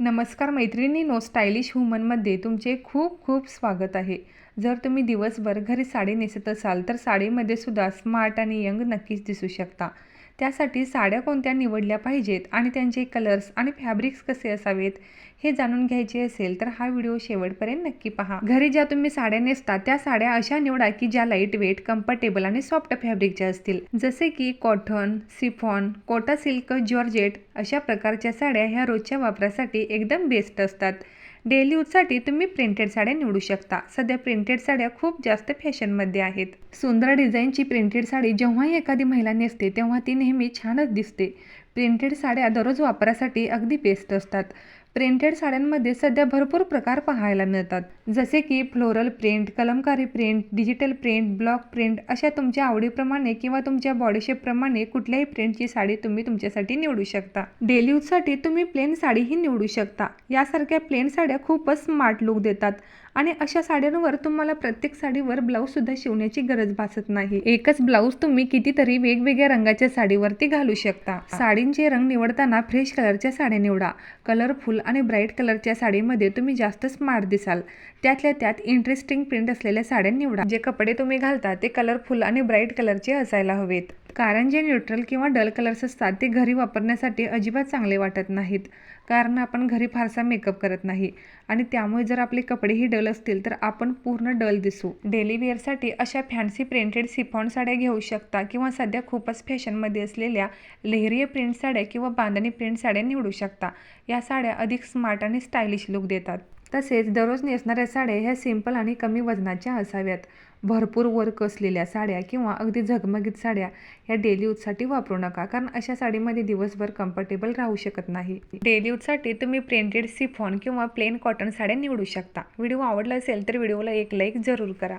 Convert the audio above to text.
नमस्कार मैत्रिणींनो स्टायलिश वुमनमध्ये तुमचे खूप खूप स्वागत आहे. जर तुम्ही दिवसभर घरी साडी नेसत असाल तर साडीमध्ये सुद्धा स्मार्ट आणि यंग नक्कीच दिसू शकता. त्यासाठी साड्या कोणत्या निवडल्या पाहिजेत आणि त्यांचे कलर्स आणि फॅब्रिक्स कसे असावेत हे जाणून घ्यायचे असेल तर हा व्हिडिओ शेवटपर्यंत नक्की पहा. घरी ज्या तुम्ही साड्या नेसता त्या साड्या अशा निवडा की ज्या लाइट वेट कम्फर्टेबल आणि सॉफ्ट फॅब्रिकच्या असतील. जसे की cotton chiffon Kota silk georgette अशा प्रकारच्या साड्या ह्या रोजच्या वापरासाठी एकदम बेस्ट असतात. डेली यूजसाठी तुम्ही प्रिंटेड साड्या निवडू शकता. सध्या प्रिंटेड साड्या खूप जास्त फॅशनमध्ये आहेत. सुंदर डिझाईनची प्रिंटेड साडी जेव्हाही एखादी महिला नेसते तेव्हा ती नेहमी छानच दिसते. प्रिंटेड साड्या दररोज वापरासाठी अगदी बेस्ट असतात. प्रिंटेड साड्यांमध्ये सध्या भरपूर प्रकार पाहायला मिळतात. जसे की floral print Kalamkari print digital print block print अशा तुमच्या आवडीप्रमाणे किंवा तुमच्या बॉडीशेपप्रमाणे कुठल्याही प्रिंटची साडी तुम्ही तुमच्यासाठी निवडू शकता. डेली यूजसाठी तुम्ही प्लेन साडीही निवडू शकता. यासारख्या प्लेन साड्या खूपच स्मार्ट लुक देतात आणि अशा साड्यांवर तुम्हाला प्रत्येक साडीवर ब्लाऊज सुद्धा शिवण्याची गरज भासत नाही. एकच ब्लाऊज तुम्ही कितीतरी वेगवेगळ्या रंगाच्या साडीवरती घालू शकता. साडींचे रंग निवडताना फ्रेश कलरच्या साड्या निवडा. कलरफुल कलरफुल आणि ब्राईट कलरच्या साडीमध्ये तुम्ही जास्त स्मार्ट दिसाल. त्यातल्या त्यात इंटरेस्टिंग प्रिंट असलेल्या साड्या निवडा. जे कपडे तुम्ही घालता ते कलरफुल आणि ब्राईट कलरचे असायला हवेत. कारण जे न्यूट्रल किंवा डल कलर्स असतात ते घरी वापरण्यासाठी अजिबात चांगले वाटत नाहीत. कारण आपण घरी फारसा मेकअप करत नाही. आणि त्यामुळे जर आपले कपडेही डल असतील तर आपण पूर्ण डल दिसू. डेली वेअरसाठी अशा फॅन्सी प्रिंटेड सिफॉन साड्या घेऊ शकता किंवा सध्या खूपच फॅशनमध्ये असलेल्या लेहरीय प्रिंट साड्या किंवा बांधणी प्रिंट साड्या निवडू शकता. या साड्या अधिक स्मार्ट आणि स्टायलिश लुक देतात. तसेच दररोज नेसणाऱ्या साड्या ह्या सिंपल आणि कमी वजनाच्या असाव्यात. भरपूर वर्क असलेल्या साड्या किंवा अगदी झगमगीत साड्या ह्या डेली यूजसाठी वापरू नका कारण अशा साडीमध्ये दिवसभर कम्फर्टेबल राहू शकत नाही. डेली यूजसाठी तुम्ही प्रिंटेड सिफॉन किंवा प्लेन कॉटन साड्या निवडू शकता. व्हिडिओ आवडला असेल तर व्हिडिओला एक लाईक जरूर करा.